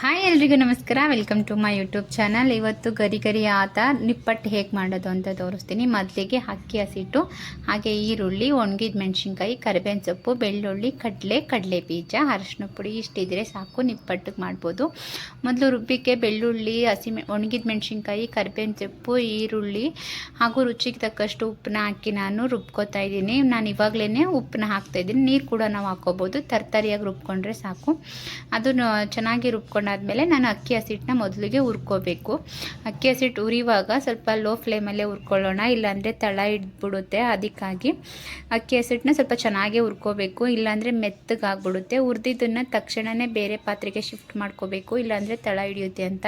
Hi ಎಲ್ರಿಗೂ ನಮಸ್ಕಾರ. Welcome to my YouTube channel ಇವತ್ತು ಗರಿ ಗರಿ ಆತ ನಿಪ್ಪಟ್ಟು ಹೇಗೆ ಮಾಡೋದು ಅಂತ ತೋರಿಸ್ತೀನಿ. ಮೊದಲಿಗೆ ಅಕ್ಕಿ, ಹಸಿಟ್ಟು, ಹಾಗೆ ಈರುಳ್ಳಿ, ಒಣಗಿದ ಮೆಣಸಿನ್ಕಾಯಿ, ಕರಿಬೇವಿನ ಸೊಪ್ಪು, ಬೆಳ್ಳುಳ್ಳಿ, ಕಡಲೆ ಕಡಲೆ ಬೀಜ ಅರಶಿನ ಪುಡಿ ಇಷ್ಟಿದ್ರೆ ಸಾಕು ನಿಪ್ಪಟ್ಟಿಗೆ ಮಾಡ್ಬೋದು. ಮೊದಲು ರುಬ್ಬಿಕೆ ಬೆಳ್ಳುಳ್ಳಿ ಹಸಿಮೆ ಒಣಗಿದ ಮೆಣಸಿನ್ಕಾಯಿ, ಕರಿಬೇವಿನ ಸೊಪ್ಪು, ಈರುಳ್ಳಿ, ಹಾಗೂ ರುಚಿಗೆ ತಕ್ಕಷ್ಟು ಉಪ್ಪನ್ನ ಹಾಕಿ ನಾನು ರುಬ್ಕೋತಾ ಇದ್ದೀನಿ. ನಾನು ಇವಾಗಲೇ ಉಪ್ಪನ್ನ ಹಾಕ್ತಾ ಇದ್ದೀನಿ. ನೀರು ಕೂಡ ನಾವು ಹಾಕೋಬೋದು. ತರ್ತರಿಯಾಗಿ ರುಬ್ಕೊಂಡ್ರೆ ಸಾಕು. ಅದನ್ನು ಚೆನ್ನಾಗಿ ರುಬ್ಕೊಂಡು ಆದಮೇಲೆ ನಾನು ಅಕ್ಕಿ ಹಸಿಟ್ಟನ್ನ ಮೊದಲಿಗೆ ಹುರ್ಕೋಬೇಕು. ಅಕ್ಕಿ ಹಸಿಟ್ಟು ಉರಿಯುವಾಗ ಸ್ವಲ್ಪ ಲೋ ಫ್ಲೇಮಲ್ಲೇ ಹುರ್ಕೊಳ್ಳೋಣ, ಇಲ್ಲಾಂದರೆ ತಳ ಹಿಡ್ಬಿಡುತ್ತೆ ಅದಕ್ಕಾಗಿ ಅಕ್ಕಿ ಹಸಿಟ್ಟನ್ನ ಸ್ವಲ್ಪ ಚೆನ್ನಾಗೇ ಹುರ್ಕೋಬೇಕು. ಇಲ್ಲಾಂದರೆ ಮೆತ್ತಗಾಗ್ಬಿಡುತ್ತೆ ಹುರಿದಿದ್ದನ್ನು ತಕ್ಷಣವೇ ಬೇರೆ ಪಾತ್ರೆಗೆ ಶಿಫ್ಟ್ ಮಾಡ್ಕೋಬೇಕು. ಇಲ್ಲಾಂದರೆ ತಳ ಹಿಡಿಯುತ್ತೆ ಅಂತ.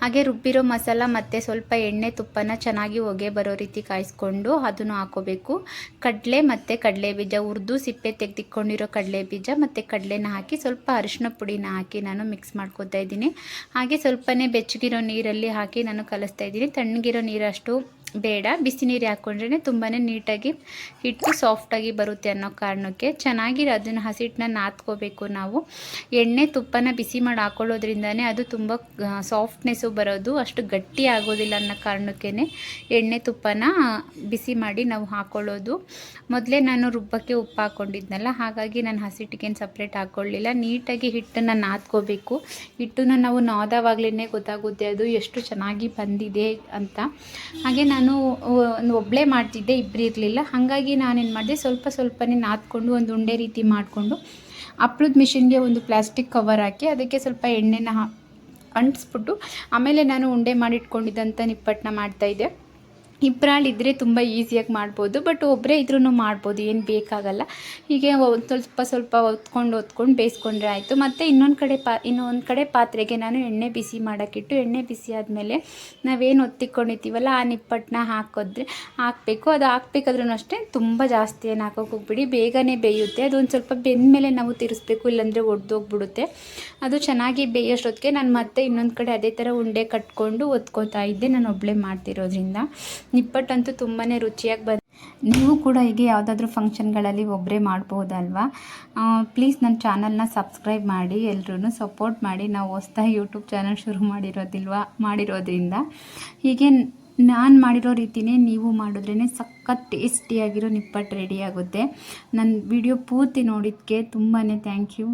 ಹಾಗೆ ರುಬ್ಬಿರೋ ಮಸಾಲ ಮತ್ತು ಸ್ವಲ್ಪ ಎಣ್ಣೆ ತುಪ್ಪನ ಚೆನ್ನಾಗಿ ಹೊಗೆ ಬರೋ ರೀತಿ ಕಾಯಿಸ್ಕೊಂಡು ಅದನ್ನು ಹಾಕೋಬೇಕು. ಕಡಲೆ ಮತ್ತು ಕಡಲೆ ಬೀಜ ಹುರಿದು ಸಿಪ್ಪೆ ತೆಗೆದಿಕ್ಕೊಂಡಿರೋ ಕಡಲೆ ಬೀಜ ಮತ್ತು ಕಡಲೆನ ಹಾಕಿ ಸ್ವಲ್ಪ ಅರಿಶಿನ ಪುಡಿನ ಹಾಕಿ ನಾನು ಮಿಕ್ಸ್ ಮಾಡ್ಕೊತಾ ಇದ್ದೀನಿ. ಹಾಗೆ ಸ್ವಲ್ಪನೇ ಬೆಚ್ಚಗಿರೋ ನೀರಲ್ಲಿ ಹಾಕಿ ನಾನು ಕಲಿಸ್ತಾ ಇದ್ದೀನಿ. ತಣ್ಣಗಿರೋ ನೀರಷ್ಟು ಬೇಡ. ಬಿಸಿ ನೀರು ಹಾಕ್ಕೊಂಡ್ರೆ ತುಂಬಾ ನೀಟಾಗಿ ಹಿಟ್ಟು ಸಾಫ್ಟಾಗಿ ಬರುತ್ತೆ ಅನ್ನೋ ಕಾರಣಕ್ಕೆ ಚೆನ್ನಾಗಿ ಅದನ್ನು ಹಸಿಟ್ಟನ್ನ ನಾದ್ಕೋಬೇಕು ನಾವು. ಎಣ್ಣೆ ತುಪ್ಪನ ಬಿಸಿ ಮಾಡಿ ಹಾಕೊಳ್ಳೋದ್ರಿಂದನೇ ಅದು ತುಂಬ ಸಾಫ್ಟ್ನೆಸ್ಸು ಬರೋದು, ಅಷ್ಟು ಗಟ್ಟಿ ಆಗೋದಿಲ್ಲ ಅನ್ನೋ ಕಾರಣಕ್ಕೇ ಎಣ್ಣೆ ತುಪ್ಪನ ಬಿಸಿ ಮಾಡಿ ನಾವು ಹಾಕ್ಕೊಳ್ಳೋದು ಮೊದಲೇ ನಾನು ರುಬ್ಬಕ್ಕೆ ಉಪ್ಪು ಹಾಕ್ಕೊಂಡಿದ್ನಲ್ಲ ಹಾಗಾಗಿ ನಾನು ಹಸಿಟ್ಟಿಗೇನು ಸಪ್ರೇಟ್ ಹಾಕ್ಕೊಳ್ಳಿಲ್ಲ ನೀಟಾಗಿ ಹಿಟ್ಟನ್ನು ನಾದ್ಕೋಬೇಕು. ಹಿಟ್ಟನ್ನು ನಾವು ನಾದವಾಗ್ಲೇ ಗೊತ್ತಾಗುತ್ತೆ ಅದು ಎಷ್ಟು ಚೆನ್ನಾಗಿ ಬಂದಿದೆ ಅಂತ. ಹಾಗೆ ನಾನು ನಾನು ಒಬ್ಬಳೇ ಮಾಡ್ತಿದ್ದೆ ಇಬ್ಬರು ಇರಲಿಲ್ಲ. ಹಾಗಾಗಿ ನಾನೇನು ಮಾಡಿದೆ, ಸ್ವಲ್ಪ ಸ್ವಲ್ಪನೇ ನಾದ್ಕೊಂಡು, ಒಂದು ಉಂಡೆ ರೀತಿ ಮಾಡಿಕೊಂಡು ಹಪ್ಳದ ಮಿಷಿನ್ಗೆ ಒಂದು ಪ್ಲಾಸ್ಟಿಕ್ ಕವರ್ ಹಾಕಿ, ಅದಕ್ಕೆ ಸ್ವಲ್ಪ ಎಣ್ಣೆನ ಅಂಟಿಸ್ಬಿಟ್ಟು, ಆಮೇಲೆ ನಾನು ಉಂಡೆ ಮಾಡಿಟ್ಕೊಂಡಿದ್ದಂಥ ನಿಪ್ಪಟ್ಟನ್ನ ಮಾಡ್ತಾಯಿದ್ದೆ ಇಬ್ಬರಾಳಿದ್ರೆ ತುಂಬ ಈಸಿಯಾಗಿ ಮಾಡ್ಬೋದು, ಬಟ್ ಒಬ್ಬರೇ ಇದ್ರೂ ಮಾಡ್ಬೋದು, ಏನು ಬೇಕಾಗಲ್ಲ. ಹೀಗೆ ಸ್ವಲ್ಪ ಸ್ವಲ್ಪ ಒತ್ಕೊಂಡು ಒತ್ಕೊಂಡು ಬೇಯಿಸ್ಕೊಂಡ್ರೆ ಆಯಿತು. ಮತ್ತು ಇನ್ನೊಂದು ಕಡೆ ಪಾ, ಇನ್ನೊಂದು ಕಡೆ ಪಾತ್ರೆಗೆ ನಾನು ಎಣ್ಣೆ ಬಿಸಿ ಮಾಡೋಕ್ಕಿಟ್ಟು, ಎಣ್ಣೆ ಬಿಸಿ ಆದಮೇಲೆ ನಾವೇನು ಒತ್ತಿಕೊಂಡಿರ್ತೀವಲ್ಲ, ಆ ನಿಪ್ಪಟ್ಟನ್ನ ಹಾಕೋದ್ರೆ ಹಾಕಬೇಕು. ಅದು ಹಾಕ್ಬೇಕಾದ್ರೂ ಅಷ್ಟೇ ತುಂಬ ಜಾಸ್ತಿ ಏನು ಹಾಕೋಕೆ ಹೋಗ್ಬಿಡಿ. ಬೇಗನೆ ಬೇಯುತ್ತೆ. ಅದೊಂದು ಸ್ವಲ್ಪ ಬೆಂದ ಮೇಲೆ ನಾವು ತಿರ್ಸ್ಬೇಕು, ಇಲ್ಲಾಂದರೆ ಒಡೆದೋಗ್ಬಿಡುತ್ತೆ. ಅದು ಚೆನ್ನಾಗಿ ಬೇಯೋಷ್ಟೊತ್ತಿಗೆ ನಾನು ಮತ್ತೆ ಇನ್ನೊಂದು ಕಡೆ ಅದೇ ಥರ ಉಂಡೆ ಕಟ್ಕೊಂಡು ಒತ್ಕೋತಾ ಇದ್ದೆ. ನಾನು ಒಬ್ಬಳೇ ಮಾಡ್ತಿರೋದ್ರಿಂದ. ನಿಪ್ಪಟ್ಟಂತೂ ತುಂಬಾ ರುಚಿಯಾಗಿ ಬಂದು ನೀವು ಕೂಡ ಹೀಗೆ ಯಾವುದಾದ್ರೂ ಫಂಕ್ಷನ್ಗಳಲ್ಲಿ ಒಬ್ಬರೇ ಮಾಡ್ಬೋದಲ್ವಾ? ಪ್ಲೀಸ್ ನನ್ನ ಚಾನಲ್ನ ಸಬ್ಸ್ಕ್ರೈಬ್ ಮಾಡಿ ಎಲ್ಲರೂ ಸಪೋರ್ಟ್ ಮಾಡಿ. ನಾವು ಹೊಸ್ದಾಗಿ ಯೂಟ್ಯೂಬ್ ಚಾನಲ್ ಶುರು ಮಾಡಿರೋದಿಲ್ವಾ ಮಾಡಿರೋದ್ರಿಂದ. ಹೀಗೆ ನಾನು ಮಾಡಿರೋ ರೀತಿಯೇ ನೀವು ಮಾಡಿದ್ರೇ ಸಖತ್ ಟೇಸ್ಟಿಯಾಗಿರೋ ನಿಪ್ಪಟ್ಟು ರೆಡಿ ಆಗುತ್ತೆ. ನನ್ನ ವಿಡಿಯೋ ಪೂರ್ತಿ ನೋಡಿದ್ದಕ್ಕೆ ತುಂಬಾ ಥ್ಯಾಂಕ್ ಯು